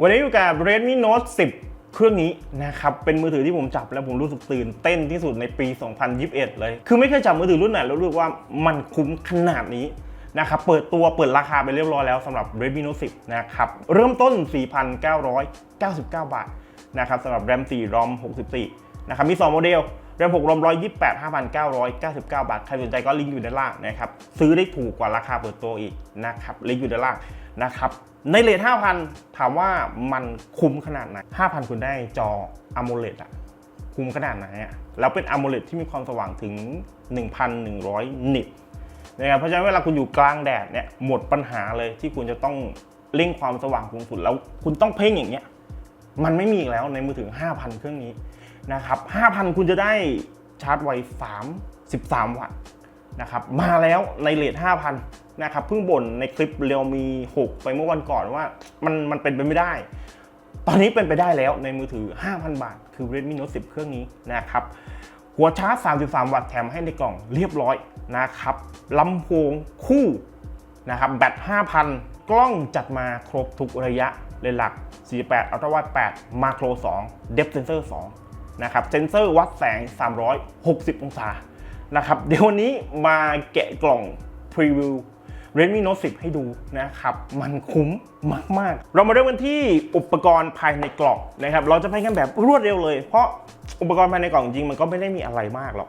วันนี้อยู่กับ Redmi Note 10 เครื่องนี้นะครับ เป็นมือถือที่ผมจับแล้วผมรู้สึกตื่นเต้นที่สุดในปี 2021 เลย คือไม่เคยจับมือถือรุ่นไหนแล้วรู้สึกว่ามันคุ้มขนาดนี้นะครับ เปิดตัวเปิดราคาไปเรียบร้อยแล้วสำหรับ Redmi Note 10 นะครับ เริ่มต้น 4,999 บาทนะครับสำหรับ RAM 4 ROM 64 นะครับ มี 2 โมเดล RAM 6 ROM 128 5,999 บาท ใครสนใจก็ลิงก์อยู่ด้านล่างนะครับ ซื้อได้ถูกกว่าราคาเปิดตัวอีกนะครับ ลิงก์อยู่ด้านล่าง นะครับในเลท5,000 ถามว่ามันคุ้มขนาดไหน 5,000 คุณได้จอ AMOLED อะคุ้มขนาดไหนอะแล้วเป็น AMOLED ที่มีความสว่างถึง 1,100 นิตนะครับเพราะฉะนั้นเวลาคุณอยู่กลางแดดเนี่ยหมดปัญหาเลยที่คุณจะต้องเร่งความสว่างสูงสุดแล้วคุณต้องเพ่งอย่างเงี้ยมันไม่มีอีกแล้วในมือถือ 5,000 เครื่องนี้นะครับ5,000 คุณจะได้ชาร์จไว 3 13 วัตต์ นะครับมาแล้วในเลท5,000นะครับเพิ่งบ่นในคลิปเรียวมี 6 ไปเมื่อวันก่อนว่ามันมันเป็นไปไม่ได้ ตอนนี้เป็นไปได้แล้วในมือถือ 5,000 บาท คือ Redmi Note 10 เครื่องนี้นะครับหัวชาร์จ 33 วัตต์แถมให้ในกล่องเรียบร้อยนะครับลำโพงคู่นะครับแบต 5,000 กล้องจัดมาครบทุกระยะเลนหลัก 48อัลตร้าไวด์8มาโคร2 Depth Sensor 2นะครับเซนเซอร์วัดแสง 360 องศา นะครับ เดี๋ยววันนี้มาแกะกล่องพรีวิว Redmi Note 10 ให้ดูนะครับ มันคุ้มมาก ๆ เรามาเริ่มกันที่อุปกรณ์ภายในกล่องนะครับ เราจะไปกันแบบรวดเร็วเลย เพราะอุปกรณ์ภายในกล่องจริงมันก็ไม่ได้มีอะไรมากหรอก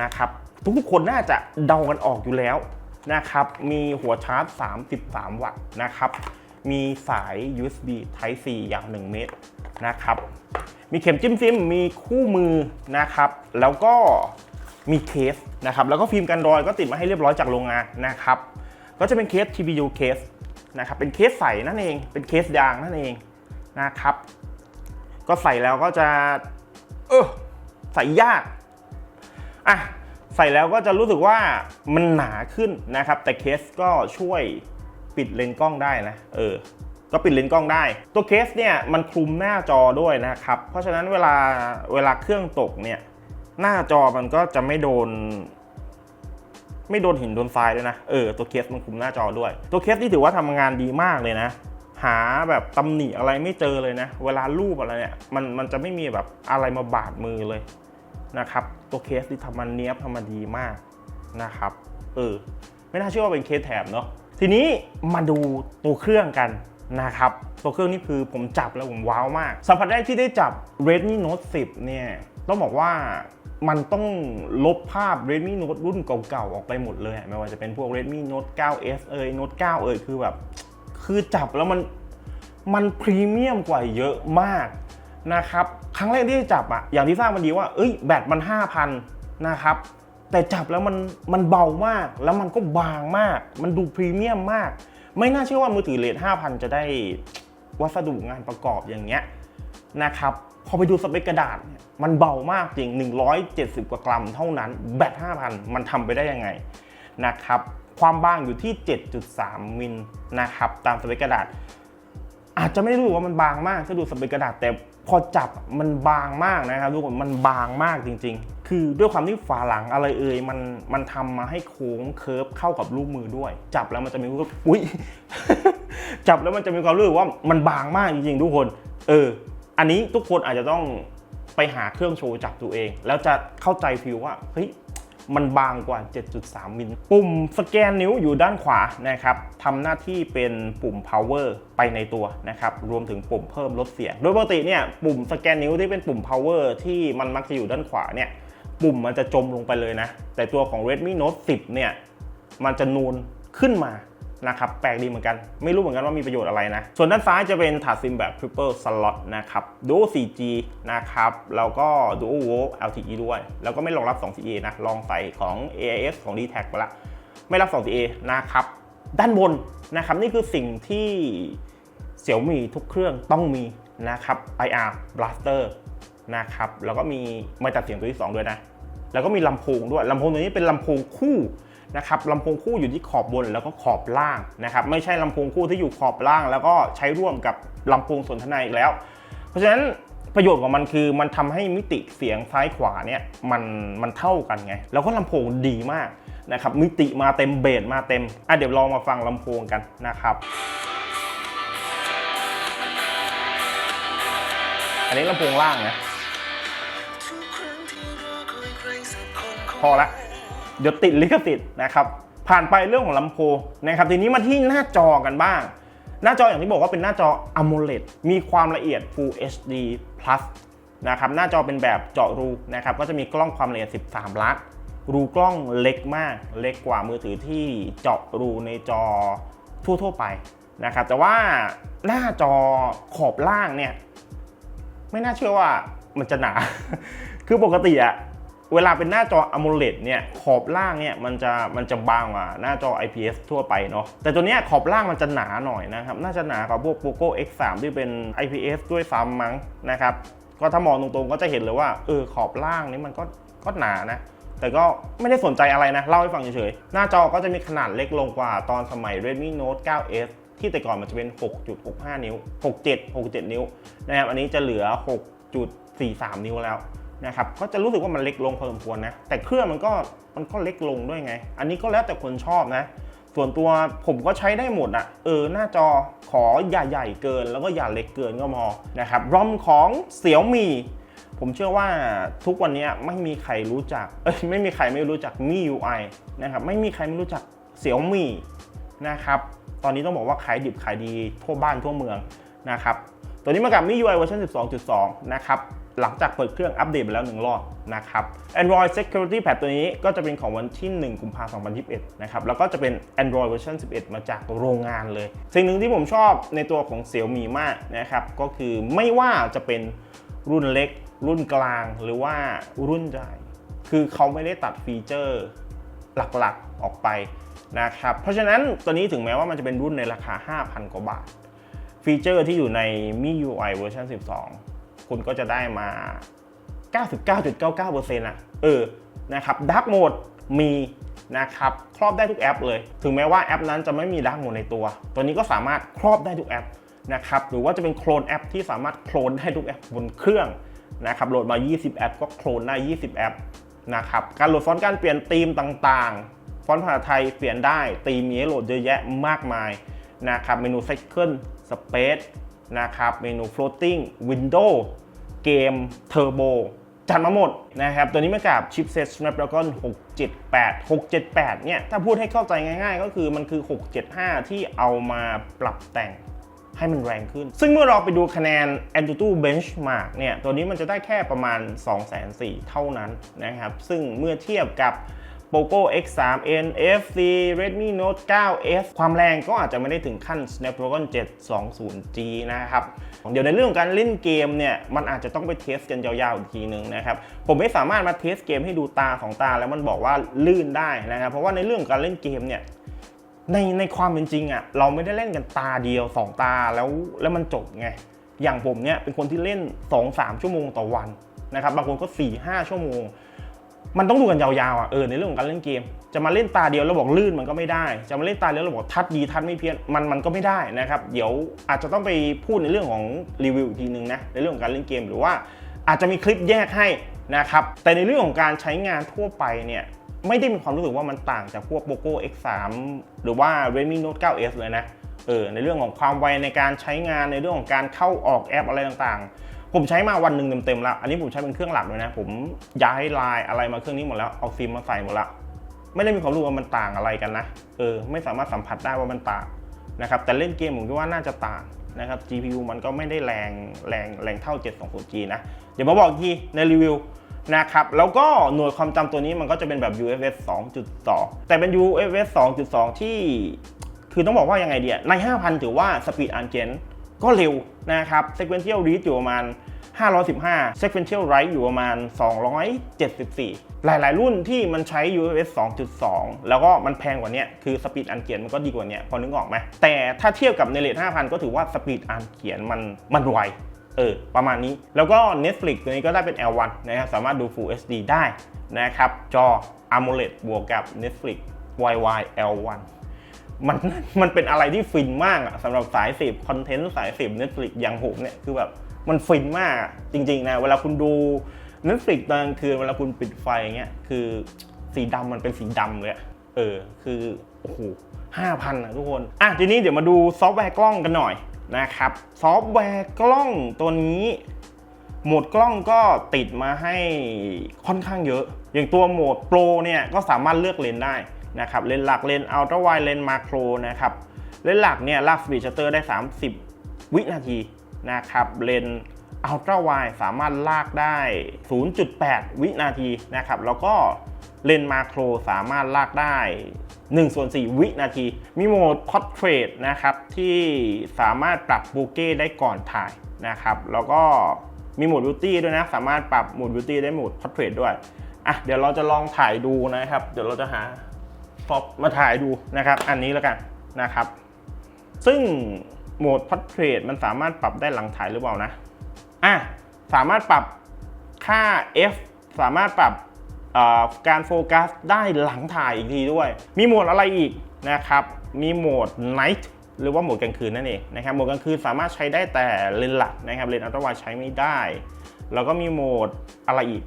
นะครับ ทุกคนน่าจะเดากันออกอยู่แล้วนะครับ มีหัวชาร์จ 33 วัตต์นะครับ มีสาย USB Type C ยาว 1 เมตรนะครับ มีเข็มจิ้มซิม มีคู่มือนะครับ แล้วก็ มีเคสนะครับแล้วก็ฟิล์มกันรอยก็ติดมาให้เรียบร้อยจากโรงงานนะครับก็จะเป็นเคส TPU เคสนะครับเป็นเคสใสนั่นเอง เป็นเคสยางนั่นเองนะครับ ก็ใส่แล้วก็จะ เออใส่ยากอะใส่แล้วก็จะรู้สึกว่ามันหนาขึ้นนะครับ แต่เคสก็ช่วยปิดเลนส์กล้องได้นะ เออ ก็ปิดเลนส์กล้องได้ ตัวเคสเนี่ยมันคลุมหน้าจอด้วยนะครับ เพราะฉะนั้นเวลาเวลาเครื่องตกเนี่ย หน้าจอมันก็จะไม่โดน ไม่โดนหินโดนทรายด้วยนะ เออ ตัวเคสมันคุมหน้าจอด้วย ตัวเคสที่ถือว่าทำงานดีมากเลยนะ หาแบบตำหนิอะไรไม่เจอเลยนะ เวลารูปอะไรเนี่ย มันมันจะไม่มีแบบอะไรมาบาดมือเลยนะครับ ตัวเคสที่ทำมันเนี้ยบทำมาดีมากนะครับ เออ ไม่น่าเชื่อว่าเป็นเคสแถมเนาะ ทีนี้มาดูตัวเครื่องกันนะครับ ตัวเครื่องนี่คือผมจับแล้วผมว้าวมาก สัมผัสแรกที่ได้จับ Redmi Note 10 เนี่ย ต้องบอกว่า มันต้องลบภาพ Redmi Note รุ่นเก่าๆ ออกไปหมดเลย ไม่ว่าจะเป็นพวก Redmi Note 9s เอ่ย Note 9 เอ่ย คือแบบ คือจับแล้วมัน มันพรีเมียมกว่าเยอะมากนะครับ ครั้งแรกที่จับอะอย่างที่ทราบมันดีว่า เอ้ย แบตมัน 5,000 นะครับ แต่จับแล้วมัน มันเบามาก แล้วมันก็บางมาก มันดูพรีเมียมมาก ไม่น่าเชื่อว่ามือถือเลท5,000 จะได้วัสดุงานประกอบอย่างเงี้ยนะครับ พอไปดูสเปคกระดาษเนี่ยมันเบามากจริง 170 กว่ากรัมเท่านั้น แบต 5,000 มันทำไปได้ยังไงนะครับ ความบางอยู่ที่ 7.3 มิลนะครับ ตามสเปคกระดาษ อาจจะไม่ได้รู้ว่ามันบางมากถ้าดูสเปคกระดาษ แต่พอจับมันบางมากนะครับทุกคนมันบางมากจริง ๆ คือด้วยความที่ฝาหลังอะไรเอ่ยมันมันทำมาให้โค้งเคิร์ฟเข้ากับรูปมือด้วย จับแล้วมันจะมีความรู้สึกอุ้ยจับแล้วมันจะมีความรู้สึกว่ามันบางมากจริงๆทุกคน เออ อันนี้ทุกคนอาจจะต้องไปหาเครื่องโชว์จับตัวเอง แล้วจะเข้าใจฟิลว่าเฮ้ยมันบางกว่า 7.3 มิล ปุ่มสแกนนิ้วอยู่ด้านขวานะครับทำหน้าที่เป็นปุ่ม power ไปในตัวนะครับ รวมถึงปุ่มเพิ่มลดเสียง โดยปกติเนี่ยปุ่มสแกนนิ้วที่เป็นปุ่ม power ที่มันมักจะอยู่ด้านขวาเนี่ย ปุ่มมันจะจมลงไปเลยนะ แต่ตัวของ Redmi Note 10 เนี่ย มันจะนูนขึ้นมา นะครับแปลกดีเหมือนกัน ไม่รู้เหมือนกันว่ามีประโยชน์อะไรนะ ส่วนด้านซ้ายจะเป็นถาดซิมแบบ Triple Slot นะครับ Dual 4G นะครับแล้วก็ Dual Volt LTE ด้วย แล้วก็ไม่รองรับ 2CA นะลองใส่ของ AIS ของ d t a c ไปละไม่รับ 2CA นะครับด้านบนนะครับนี่คือสิ่งที่เสี่ยวมีทุกเครื่องต้องมีนะครับ IR Blaster นะครับแล้วก็มีไมาจัดเสียงตัวที่ 2 ด้วยนะ แล้วก็มีลำโพงด้วยลำโพงตัวนี้เป็นลำโพงคู่ นะครับลำโพงคู่อยู่ที่ขอบบนแล้วก็ขอบล่างนะครับไม่ใช่ลำโพงคู่ที่อยู่ขอบล่าง แล้วก็ใช้ร่วมกับลำโพงสนทนาอีกแล้ว เพราะฉะนั้นประโยชน์ของมันคือมันทำให้มิติเสียงซ้ายขวาเนี่ยมันมันเท่ากันไง แล้วก็ลำโพงดีมากนะครับมิติมาเต็มเบสมาเต็มอะเดี๋ยวลองมาฟังลำโพงกันนะครับ อันนี้ลำโพงล่างนะพอละ เดี๋ยวติดลิขสิทธิ์นะครับ ผ่านไปเรื่องของลำโพงนะครับ ทีนี้มาที่หน้าจอกันบ้าง หน้าจออย่างที่บอกว่าเป็นหน้าจอ AMOLED มีความละเอียด Full HD Plus นะครับหน้าจอเป็นแบบเจาะรูนะครับก็จะมีกล้องความละเอียด 13 ลักรูกล้องเล็กมากเล็กกว่ามือถือที่เจาะรูในจอทั่ว ๆ ไปนะครับ แต่ว่าหน้าจอขอบล่างเนี่ย ไม่น่าเชื่อว่ามันจะหนา คือปกติอะ เวลาเป็นหน้าจอ AMOLED เนี่ยขอบล่างเนี่ยมันจะมันจะบางกว่าหน้าจอ IPS ทั่วไปเนาะแต่ตัวเนี้ยขอบล่างมันจะหนาหน่อยนะครับ น่าจะหนากว่าพวก POCO X3 ที่เป็น IPS ด้วยซ้ำมั้งนะครับก็ถ้ามองตรงๆก็จะเห็นเลยว่าเออขอบล่างนี่มันก็ก็หนานะแต่ก็ไม่ได้สนใจอะไรนะ เล่าให้ฟังเฉยๆ หน้าจอก็จะมีขนาดเล็กลงกว่าตอนสมัย Redmi Note 9s ที่แต่ก่อนมันจะเป็น 6.65 นิ้ว 67 67 นิ้วนะครับ อันนี้จะเหลือ 6.43 นิ้วแล้ว นะครับก็จะรู้สึกว่ามันเล็กลงพอสมควรนะแต่เครื่องมันก็มันก็เล็กลงด้วยไง อันนี้ก็แล้วแต่คนชอบนะ ส่วนตัวผมก็ใช้ได้หมดอะเออหน้าจอขออย่าใหญ่เกิน แล้วก็อย่าเล็กเกินก็พอนะครับรอมของเสี่ยวมีผมเชื่อว่าทุกวันนี้ไม่มีใครรู้จักเอ้ยไม่มีใครไม่รู้จักมี UI นะครับไม่มีใครไม่รู้จักเสี่ยวมีนะครับตอนนี้ต้องบอกว่าขายดิบขายดีทั่วบ้านทั่วเมืองนะครับตัวนี้มากับ MIUI เวอร์ชัน12.2 นะครับ หลังจากเปิดเครื่องอัปเดตไปแล้วหนึ่งรอบนะครับ Android Security Patch ตัวนี้ก็จะเป็นของวันที่ 1 กุมภาพันธ์ 2021 นะครับ แล้วก็จะเป็น Android เวอร์ชัน11 มาจากโรงงานเลย สิ่งหนึ่งที่ผมชอบในตัวของ Xiaomi มากนะครับ ก็คือไม่ว่าจะเป็นรุ่นเล็ก รุ่นกลาง หรือว่ารุ่นใหญ่คือเขาไม่ได้ตัดฟีเจอร์หลักๆออกไปนะครับ เพราะฉะนั้นตัวนี้ถึงแม้ว่ามันจะเป็นรุ่นในราคา 5,000 กว่าบาท ฟีเจอร์ที่อยู่ใน MIUI เวอร์ชัน12 คุณก็จะได้มา 99.99%อะเออนะครับ Dark Mode มีนะครับครอบได้ทุกแอปเลย ถึงแม้ว่าแอปนั้นจะไม่มี Dark Mode ในตัว ตัวนี้ก็สามารถครอบได้ทุกแอปนะครับหรือว่าจะเป็นโคลนแอปที่สามารถโคลนได้ทุกแอปบนเครื่องนะครับโหลดมา 20 แอป ก็โคลนได้ 20 แอปนะครับการโหลดฟอนต์การเปลี่ยนธีมต่างๆ ฟอนต์ภาษาไทยเปลี่ยนได้ธีมมีให้โหลดเยอะแยะมากมายนะครับเมนู Cycle Space นะครับเมนู Floating Window เกม Turbo จัดมาหมดนะครับ ตัวนี้มากับชิปเซ็ต Snapdragon 678 678 เนี่ย ถ้าพูดให้เข้าใจง่ายๆ ก็คือมันคือ 675 ที่เอามาปรับแต่งให้มันแรงขึ้น ซึ่งเมื่อเราไปดูคะแนน Antutu Benchmark เนี่ย ตัวนี้มันจะได้แค่ประมาณ204,000เท่านั้นนะครับ ซึ่งเมื่อเทียบกับ POCO X3 NFC Redmi Note 9s ความแรงก็อาจจะไม่ได้ถึงขั้น Snapdragon 720G นะครับ เดี๋ยวในเรื่องของการเล่นเกมเนี่ย มันอาจจะต้องไปเทสกันยาวๆอีกทีหนึ่งนะครับ ผมไม่สามารถมาเทสเกมให้ดูตาของตาแล้วมันบอกว่าลื่นได้นะครับ เพราะว่าในเรื่องของการเล่นเกมเนี่ยในในความเป็นจริงอะ่ะเราไม่ได้เล่นกันตาเดียว 2 ตาแล้วแล้วมันจบไง อย่างผมเนี่ยเป็นคนที่เล่น 2-3 ชั่วโมงต่อวันนะครับบางคนก็ 4-5 ชั่วโมง มันต้องดูกันยาวๆอะเออในเรื่องของการเล่นเกม จะมาเล่นตาเดียวแล้วบอกลื่นมันก็ไม่ได้ จะมาเล่นตาเดียวแล้วบอกทัดดีทัดไม่เพี้ยนมันมันก็ไม่ได้นะครับเดี๋ยวอาจจะต้องไปพูดในเรื่องของรีวิวอีกทีนึงนะในเรื่องของการเล่นเกมหรือว่าอาจจะมีคลิปแยกให้นะครับแต่ในเรื่องของการใช้งานทั่วไปเนี่ยไม่ได้มีความรู้สึกว่ามันต่างจากพวก POCO X3 หรือว่า Redmi Note 9s เลยนะเออในเรื่องของความไวในการใช้งานในเรื่องของการเข้าออกแอปอะไรต่างๆ ผมใช้มาวันหนึ่งเต็มๆแล้ว อันนี้ผมใช้เป็นเครื่องหลักเลยนะ ผมย้ายไลน์อะไรมาเครื่องนี้หมดแล้ว เอาซิมมาใส่หมดแล้วไม่ได้มีความรู้ว่ามันต่างอะไรกันนะ เออ ไม่สามารถสัมผัสได้ว่ามันต่างนะครับ แต่เล่นเกมผมคิดว่าน่าจะต่างนะครับ GPU มันก็ไม่ได้แรงแรงแรงเท่า 720G นะ เดี๋ยวมาบอกทีในรีวิวนะครับ แล้วก็หน่วยความจำตัวนี้มันก็จะเป็นแบบ UFS 2.2 แต่เป็น UFS 2.2 ที่ คือต้องบอกว่ายังไงเดียใน 5,000 ถือว่า Speed a n g e n ก็เร็วนะครับ Sequential Read อยู่ประมาณ 515 Sequential Write อยู่ประมาณ 274 หลายๆ รุ่นที่มันใช้ UFS 2.2 แล้วก็มันแพงกว่านี้คือ Speed a n g e n มันก็ดีกว่านี้พอนึกออกไหมแต่ถ้าเทียบกับในเลท5,000 ก็ถือว่า Speed a n g e n มันมันไวเออประมาณนี้แล้วก็ Netflix ตัวนี้ก็ได้เป็น L1 นะครับสามารถดู Full HD ได้นะครับ จอ AMOLED บวกกับ Netflix YY L1 มันมันเป็นอะไรที่ฟินมากอะสำหรับสายเสพคอนเทนต์สายเสพ Netflix อย่างผมเนี่ยคือแบบมันฟินมากจริงๆนะเวลาคุณดู Netflix ตอนกลางคืนเวลาคุณปิดไฟอย่างเงี้ยคือสีดำมันเป็นสีดำเลยเออคือโอ้โหห้าพันอะทุกคนอะทีนี้เดี๋ยวมาดูซอฟต์แวร์กล้องกันหน่อยนะครับซอฟต์แวร์กล้องตัวนี้โหมดกล้องก็ติดมาให้ค่อนข้างเยอะ อย่างตัวโหมดโปรเนี่ยก็สามารถเลือกเลนได้ นะครับเลนส์หลักเลนส์อัลตร้าไวเลนส์มาโครนะครับเลนส์หลักเนี่ยลากสปีดชัตเตอร์ได้ 30 วินาทีนะครับเลนส์อัลตร้าไวสามารถลากได้ 0.8 วินาทีนะครับแล้วก็เลนส์มาโครสามารถลากได้1ส่วน4วินาที มีโหมด Portrait นะครับที่สามารถปรับโบเก้ได้ก่อนถ่ายนะครับแล้วก็มีโหมด Beauty ด้วยนะ สามารถปรับโหมด Beauty ได้โหมด Portrait ด้วยอะเดี๋ยวเราจะลองถ่ายดูนะครับ เดี๋ยวเราจะหา มาถ่ายดูนะครับ อันนี้แล้วกันนะครับ ซึ่งโหมด Portrait มันสามารถปรับได้หลังถ่ายหรือเปล่านะอะสามารถปรับค่า f สามารถปรับการโฟกัสได้หลังถ่ายอีกทีด้วย มีโหมดอะไรอีกนะครับ มีโหมด night หรือว่าโหมดกลางคืนนั่นเองนะครับ โหมดกลางคืนสามารถใช้ได้แต่เลนส์หลักนะครับ เลนส์อัลตร้าไวใช้ไม่ได้ แล้วก็มีโหมดอะไรอีก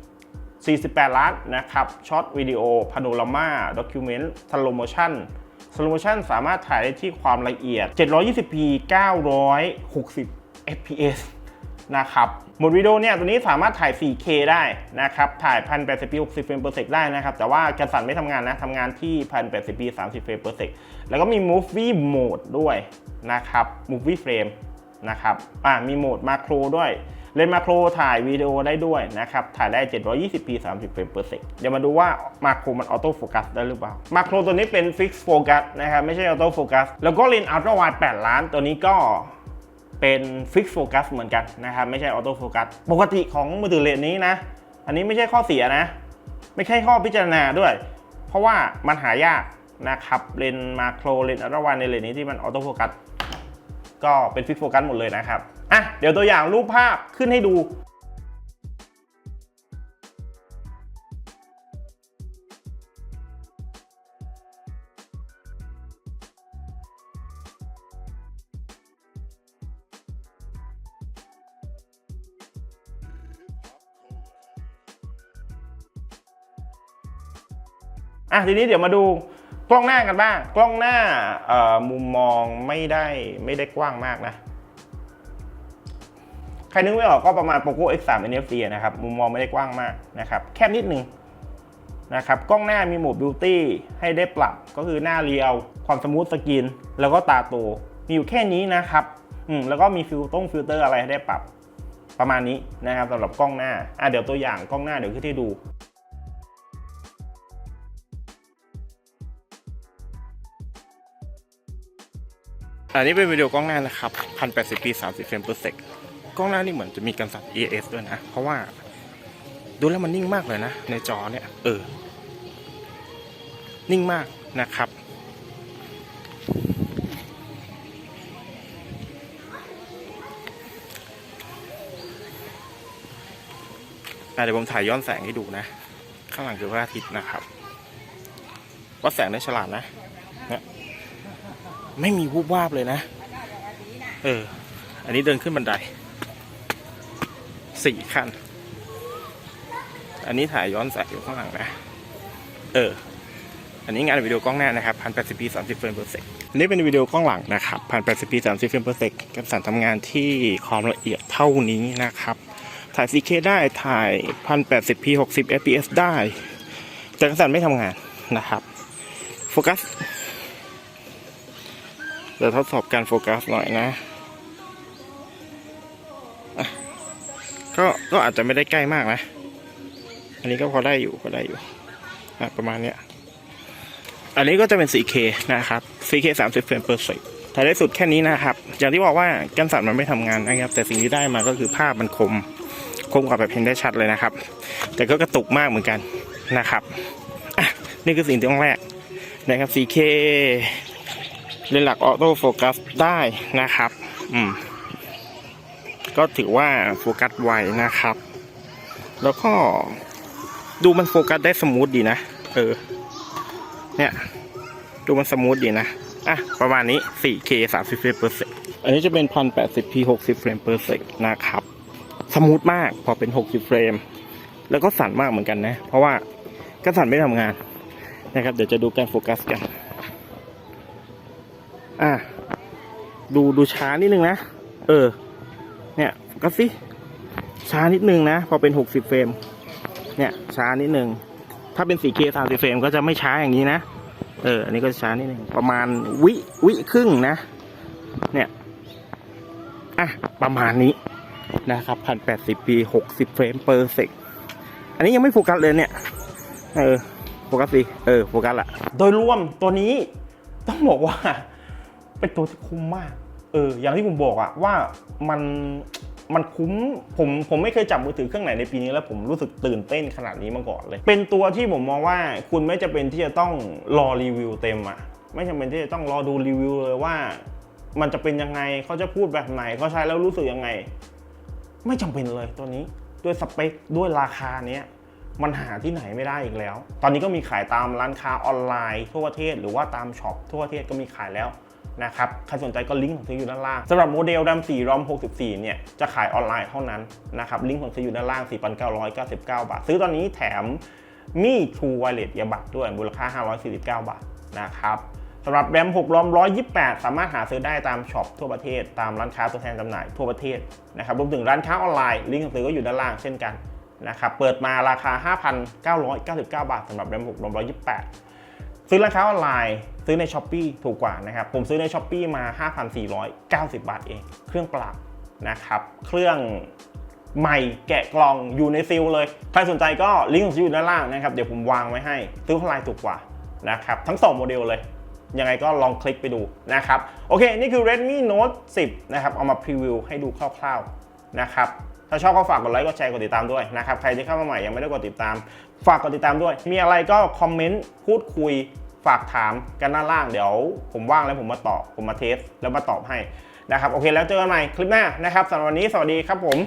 48 ล้านนะครับช็อตวิดีโอพาโนรามาด็อกิวเมนต์สโลโมชั่นสโลโมชั่นสามารถถ่ายได้ที่ความละเอียด 720p 960 fps นะครับโหมดวิดีโอเนี่ยตัวนี้สามารถถ่าย 4K ได้นะครับ ถ่าย 1080p 60เฟรม per sec ได้นะครับ แต่ว่าการสั่นไม่ทำงานนะทำงานที่ 1080p 30เฟรม per sec แล้วก็มี movie mode ด้วยนะครับ movie frame นะครับ อ่า มีโหมดมาโครด้วย เลนส์มาโครถ่ายวิดีโอได้ด้วยนะครับ ถ่ายได้ 720p 30เฟรม per sec เดี๋ยวมาดูว่ามาโครมันออโต้โฟกัสได้หรือเปล่า มาโครตัวนี้เป็นฟิกซ์โฟกัสนะครับ ไม่ใช่ออโต้โฟกัส แล้วก็เลนส์อัลตร้าไวด์8ล้านตัวนี้ก็เป็นฟิกซ์โฟกัสเหมือนกันนะครับ ไม่ใช่ออโต้โฟกัส ปกติของมือถือเลนส์นี้นะ อันนี้ไม่ใช่ข้อเสียนะ ไม่ใช่ข้อพิจารณาด้วย เพราะว่ามันหายากนะครับ เลนส์มาโครเลนส์อัลตร้าไวด์ในเลนส์นี้ที่มันออโต้โฟกัสก็เป็นฟิกโฟกัสหมดเลยนะครับ อะเดี๋ยวตัวอย่างรูปภาพขึ้นให้ดูอะทีนี้เดี๋ยวมาดูกล้องหน้ากันบ้าง กล้องหน้ามุมมองไม่ได้ไม่ได้กว้างมากนะ ใครนึกไม่ออกก็ประมาณ Poco X3 NFC นะครับ มุมมองไม่ได้กว้างมากนะครับ แคบนิดนึงนะครับ กล้องหน้ามีโหมด Beauty ให้ได้ปรับ ก็คือหน้าเรียว ความสมูทสกิน แล้วก็ตาโต มีอยู่แค่นี้นะครับ อืม แล้วก็มีฟิลตรงฟิลเตอร์อะไรให้ได้ปรับ ประมาณนี้นะครับสำหรับกล้องหน้า อะเดี๋ยวตัวอย่างกล้องหน้าเดี๋ยวขึ้นให้ดูอันนี้เป็นวิดีโอกล้องหน้านะครับ 1080p 30เฟรม per sec กล้องหน้านี่เหมือนจะมีการสั่น ES ด้วยนะ เพราะว่าดูแล้วมันนิ่งมากเลยนะ ในจอเนี่ย เออ นิ่งมากนะครับอ่เดี๋ยวผมถ่ายย้อนแสงให้ดูนะ ข้างหลังคือพระอาทิตย์นะครับวัดแสงได้ฉลาดนะเนี่ยไม่มีวูบวาบเลยนะ เออ อันนี้เดินขึ้นบันได สี่ขั้นอันนี้ถ่ายย้อนแสงอยู่ข้างหลังนะ เออ อันนี้งานวิดีโอกล้องหน้านะครับ 1080p 30เฟรม per sec อันนี้เป็นวิดีโอกล้องหลังนะครับ 1080p 30เฟรม per sec กับสันทำงานที่ความละเอียดเท่านี้นะครับ ถ่าย 4K ได้ถ่าย 1080p 60 fps ได้ แต่กระสันไม่ทำงานนะครับ โฟกัสเดี๋ยวทดสอบการโฟกัสหน่อยนะ ก็ก็อาจจะไม่ได้ใกล้มากนะ อันนี้ก็พอได้อยู่พอได้อยู่ประมาณเนี้ย อันนี้ก็จะเป็น 4K นะครับ 4K 30เฟรม per sec ถ่ายได้สุดแค่นี้นะครับ อย่างที่บอกว่ากันสั่นมันไม่ทำงานนะครับ แต่สิ่งที่ได้มาก็คือภาพมันคม คมกว่าแบบเห็นได้ชัดเลยนะครับ แต่ก็กระตุกมากเหมือนกันนะครับนี่คือสิ่งที่ต้องแรกนะครับ 4K เลนส์หลักออโต้โฟกัสได้นะครับ อืม ก็ถือว่าโฟกัสไวนะครับ แล้วก็ดูมันโฟกัสได้สมูทดีนะ เออ เนี่ย ดูมันสมูทดีนะ อะ ประมาณนี้ 4K 30เฟรม per sec อันนี้จะเป็น 1080p 60เฟรม per sec นะครับ สมูทมากพอเป็น 60เฟรม แล้วก็สั่นมากเหมือนกันนะ เพราะว่าก็สั่นไม่ทำงานนะครับ เดี๋ยวจะดูการโฟกัสกัน อะ ดูดูช้านิดนึงนะ เออ เนี่ยก็สิช้านิดนึงนะ พอเป็น 60 เฟรม เนี่ยช้านิดนึง ถ้าเป็น 4K 30 เฟรมก็จะไม่ช้าอย่างนี้นะ เออ อันนี้ก็ช้านิดนึง ประมาณวิวิครึ่งนะ เนี่ย อะ ประมาณนี้นะครับพันแปดสิบปีหกสิบเฟรมเปอร์เซกอันนี้ยังไม่โฟกัสเลยเนี่ย เออ โฟกัสสิ เออ โฟกัสละ โดยรวมตัวนี้ต้องบอกว่า เป็นตัวที่คุ้มมาก เอออย่างที่ผมบอกอะว่ามันมันคุ้มผมผมไม่เคยจับมือถือเครื่องไหนในปีนี้แล้วผมรู้สึกตื่นเต้นขนาดนี้มาก่อนเลย เป็นตัวที่ผมมองว่าคุณไม่จำเป็นที่จะต้องรอรีวิวเต็มอะไม่จำเป็นที่จะต้องรอดูรีวิวเลยว่า มันจะเป็นยังไงเขาจะพูดแบบไหนเขาใช้แล้วรู้สึกยังไง ไม่จำเป็นเลยตัวนี้ด้วยสเปคด้วยราคาเนี้ยมันหาที่ไหนไม่ได้อีกแล้ว ตอนนี้ก็มีขายตามร้านค้าออนไลน์ทั่วประเทศ หรือว่าตามช็อปทั่วประเทศก็มีขายแล้ว นะครับ ใครสนใจก็ลิงก์ของซื้ออยู่ด้านล่างสำหรับโมเดลดำ4รอม 64 เนี่ย จะขายออนไลน์เท่านั้นนะครับ ลิงก์ของซื้ออยู่ด้านล่าง 4,999 บาท ซื้อตอนนี้แถมมี True Wireless เอียบัตด้วยมูลค่า 549 บาทนะครับสำหรับแรม6รอม 128 สามารถหาซื้อได้ตามช็อปทั่วประเทศ ตามร้านค้าตัวแทนจำหน่ายทั่วประเทศนะครับรวมถึงร้านค้าออนไลน์ลิงก์ของซื้อก็อยู่ด้านล่างเช่นกันนะครับเปิดมาราคา 5,999 บาทสำหรับแรม6รอม 128 ซื้อร้านค้าออนไลน์ ซื้อใน s h อ p e e ถูกกว่านะครับ ผมซื้อใน s h อ p e e มา 5,490 บาทเอง เครื่องปล่านะครับ เครื่องใหม่แกะกล่องอยู่ในซิลเลย ใครสนใจก็ลิงก์ของอยู่ด้านล่างนะครับ เดี๋ยวผมวางไว้ให้ ซื้อออนไลน์ถูกกว่านะครับ ทั้ง 2 โมเดลเลย ยังไงก็ลองคลิกไปดูนะครับ โอเค นี่คือ Redmi Note 10 นะครับ เอามาพรีวิวให้ดูคร่าวๆนะครับถ้าชอบก็ฝากกดไลค์ กดแชร์ กดติดตามด้วยนะครับ ใครที่เข้ามาใหม่ยังไม่ได้กดติดตาม ฝากกดติดตามด้วย มีอะไรก็คอมเมนต์ พูดคุย ฝากถามกันด้านล่างเดี๋ยว ผมว่างแล้วผมมาตอบผมมาเทสแล้วมาตอบให้นะครับโอเคแล้วเจอกันใหม่คลิปหน้านะครับสำหรับวันนี้สวัสดีครับผม